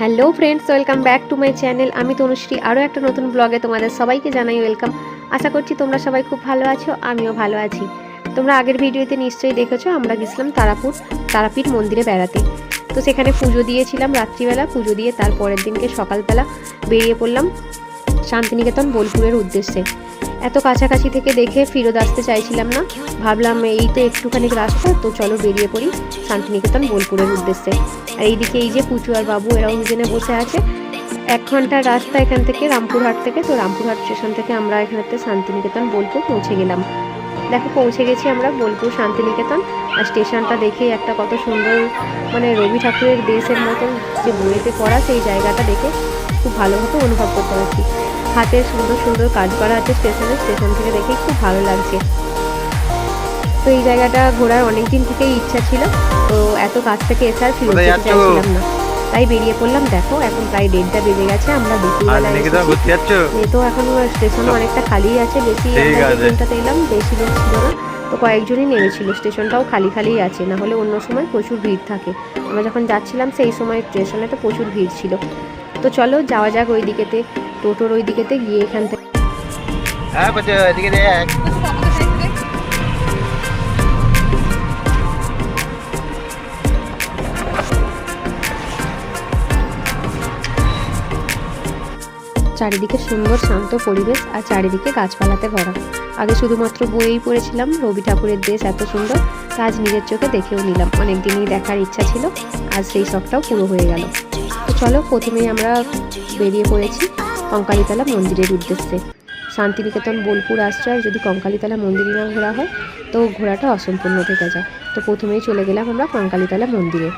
Hello friends welcome back to my channel আমি তনুশ্রী আরও একটা নতুন ব্লগে তোমাদের সবাইকে জানাই ওয়েলকাম আশা করছি তোমরা সবাই খুব ভালো আছো, আমিও ভালো আছি। তোমরা আগের ভিডিওতে নিশ্চয়ই দেখেছ, আমরা গেছিলাম তারাপুর, তারাপীঠ মন্দিরে বেড়াতে। তো সেখানে পুজো দিয়েছিলাম রাত্রিবেলা, পুজো দিয়ে তার পরের দিনকে সকালবেলা বেরিয়ে পড়লাম শান্তিনিকেতন বোলপুরের উদ্দেশ্যে। এত কাছাকাছি থেকে দেখে ফিরত আসতে চাইছিলাম না। ভাবলাম এই তো একটুখানি রাস্তা, তো চলো বেরিয়ে পড়ি শান্তিনিকেতন বোলপুরের উদ্দেশ্যে। আর এইদিকে এই যে পুচু আর বাবু, এরাও দুজনে বসে আছে। এক ঘণ্টার রাস্তা এখান থেকে রামপুরহাট থেকে, তো রামপুরহাট স্টেশন থেকে আমরা এখানেতে শান্তিনিকেতন, বোলপুর পৌঁছে গেলাম। দেখো, পৌঁছে গেছি আমরা বোলপুর শান্তিনিকেতন। আর স্টেশনটা দেখে একটা কত সুন্দর মানে রবি ঠাকুরের দেশের মতন যে বইতে পড়া সেই জায়গাটা দেখে খুব ভালোভাবে অনুভব করতে পারছি। হাতের সুন্দর সুন্দর কাজ করা আছে স্টেশনে স্টেশন থেকে দেখে খুব ভালো লাগছে। তো এই জায়গাটা ঘোরার অনেক দিন থেকেই ইচ্ছা ছিল তো এত কাছ থেকে এসে আর যেতে চাইছিলাম না। তাই বেরিয়ে পড়লাম দেখো এখন প্রায় দেড়টা বেজে গেছে আমরা দুপুরবেলা তো এখন স্টেশন অনেকটা খালি আছে বেশি আমরা এলাম বেশি লোক ছিল না। তো কয়েকজনই নেমেছিল স্টেশনটাও খালি খালিই আছে না হলে অন্য সময় প্রচুর ভিড় থাকে। আমরা যখন যাচ্ছিলাম সেই সময় স্টেশনে তো প্রচুর ভিড় ছিল। তো চলো যাওয়া যাক ওই দিকেতে। টোটোর ওই দিকেতে গিয়ে এখান থেকে হ্যাঁ এদিকে দেখ। চারিদিকে সুন্দর শান্ত পরিবেশ আর চারিদিকে গাছপালাতে ভরা। আগে শুধুমাত্র বইয়েই পড়েছিলাম রবি ঠাকুরের দেশ এত সুন্দর তা আজ নিজের চোখে দেখেও নিলাম। অনেকদিনই দেখার ইচ্ছা ছিল আজ সেই শখটাও পুরো হয়ে গেল। তো চলো প্রথমেই আমরা বেরিয়ে পড়েছি। কঙ্কালীতলা মন্দিরের উদ্দেশ্যে। শান্তিনিকেতন, বোলপুর আশ্রয় যদি কঙ্কালীতলা মন্দিরে না ঘোরা হয়, তো ঘোরাটা অসম্পূর্ণ থেকে যায়। তো প্রথমেই চলে গেলাম আমরা কঙ্কালীতলা মন্দিরে।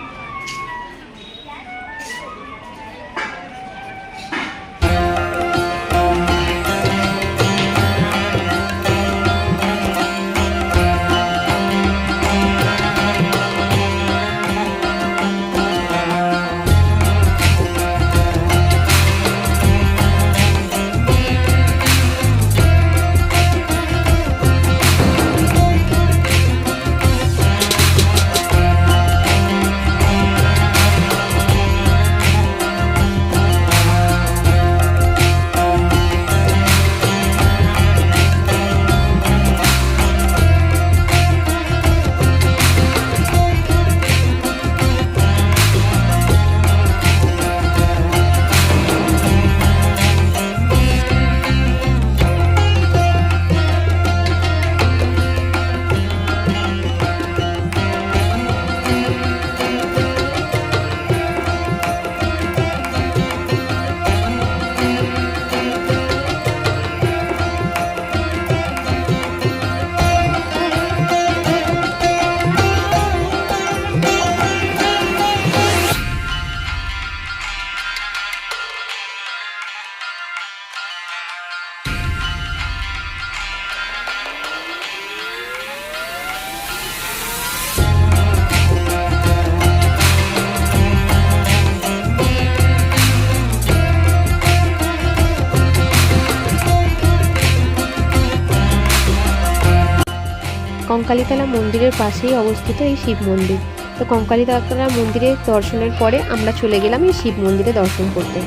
কঙ্কালীতলা মন্দিরের পাশেই অবস্থিত এই শিব মন্দির। তো কঙ্কালীতলা মন্দিরে দর্শনের পরে আমরা চলে গেলাম এই শিব মন্দিরে দর্শন করতে।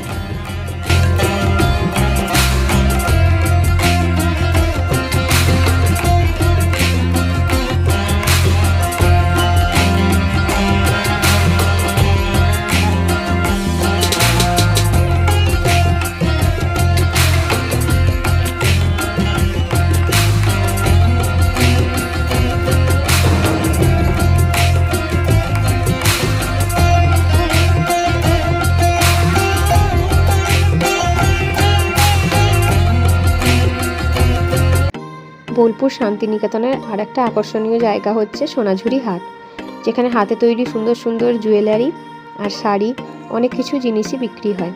বোলপুর শান্তিনিকেতনের আর একটা আকর্ষণীয় জায়গা হচ্ছে সোনাঝুরি হাট, যেখানে হাতে তৈরি সুন্দর সুন্দর জুয়েলারি আর শাড়ি, অনেক কিছু জিনিসই বিক্রি হয়।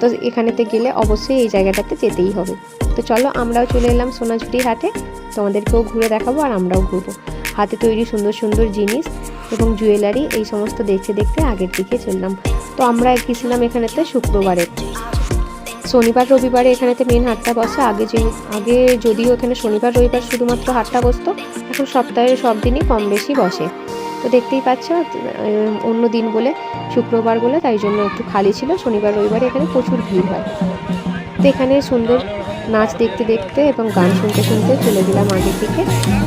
তো এখানেতে গেলে অবশ্যই এই জায়গাটাতে যেতেই হবে। তো চলো আমরাও চলে এলাম সোনাঝুরি হাটে, তোমাদেরকেও ঘুরে দেখাবো আর আমরাও ঘুরবো। হাতে তৈরি সুন্দর সুন্দর জিনিস এবং জুয়েলারি, এই সমস্ত দেখতে দেখতে আগের দিকে চললাম। তো আমরা গেছিলাম এখানেতে শুক্রবারে। শনিবার, রবিবারে এখানেতে মেন হাটটা বসে। আগে যে, আগে যদিও এখানে শনিবার, রবিবার শুধুমাত্র হাটটা বসতো, এখন সপ্তাহের সব দিনই কম বেশি বসে। তো দেখতেই পাচ্ছ অন্য দিন বলে, শুক্রবার বলে, তাই জন্য একটু খালি ছিল। শনিবার, রবিবারে এখানে প্রচুর ভিড় হয়। তো এখানে সুন্দর নাচ দেখতে দেখতে এবং গান শুনতে শুনতে চলে গেলাম আগের দিকে।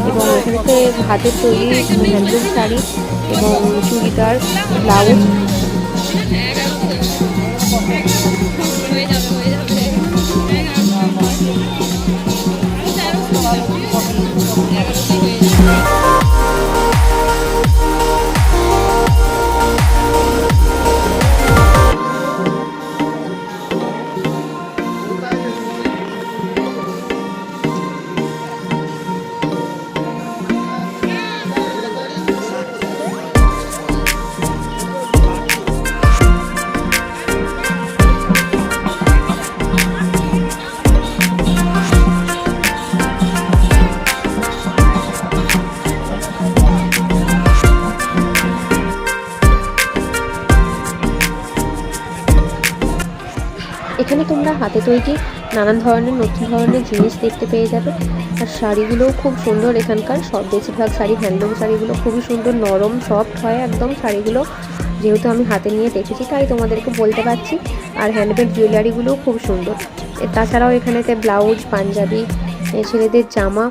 এবং এখানেতে হাতের তৈরি হ্যান্ডলুম শাড়ি এবং চুড়িদার, ব্লাউজ। এখানে তোমরা হাতে তৈরি নানান ধরনের, নতুন ধরনের জিনিস দেখতে পেয়ে যাবে। আর শাড়িগুলোও খুব সুন্দর এখানকার। সব বেশিরভাগ শাড়ি হ্যান্ডলুম শাড়িগুলো খুবই সুন্দর, নরম সফট হয় একদম শাড়িগুলো। যেহেতু আমি হাতে নিয়ে দেখেছি, তাই তোমাদেরকে বলতে পারছি। আর হ্যান্ডমেড জুয়েলারিগুলোও খুব সুন্দর। তাছাড়াও এখানেতে ব্লাউজ পাঞ্জাবি ছেলেদের জামা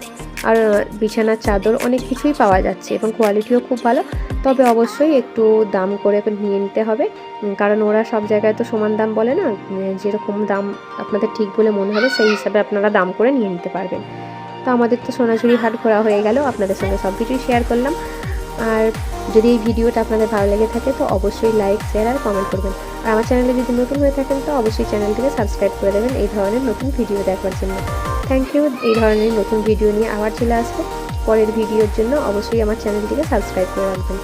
আর বিছানার চাদর অনেক কিছুই পাওয়া যাচ্ছে এবং কোয়ালিটিও খুব ভালো। তবে অবশ্যই একটু দাম করে নিয়ে নিতে হবে। কারণ ওরা সব জায়গায় তো সমান দাম বলে না যেরকম দাম আপনাদের ঠিক বলে মনে হবে, সেই হিসাবে আপনারা দাম করে নিয়ে নিতে পারবেন। তো আমাদের তো সোনাঝুরি হাট ঘোরা হয়ে গেল, আপনাদের সঙ্গে সব কিছুই শেয়ার করলাম। আর যদি এই ভিডিওটা আপনাদের ভালো লেগে থাকে, তো অবশ্যই লাইক শেয়ার আর কমেন্ট করবেন। আর আমার চ্যানেলে যদি নতুন হয়ে থাকেন, তো অবশ্যই চ্যানেলটিকে সাবস্ক্রাইব করে দেবেন, এই ধরনের নতুন ভিডিও দেখবার জন্য। Thank you. এই ধরনের নতুন ভিডিও নিয়ে আবার চলে আসব। পরের ভিডিওর জন্য অবশ্যই আমার চ্যানেলটিকে সাবস্ক্রাইব করে রাখবেন।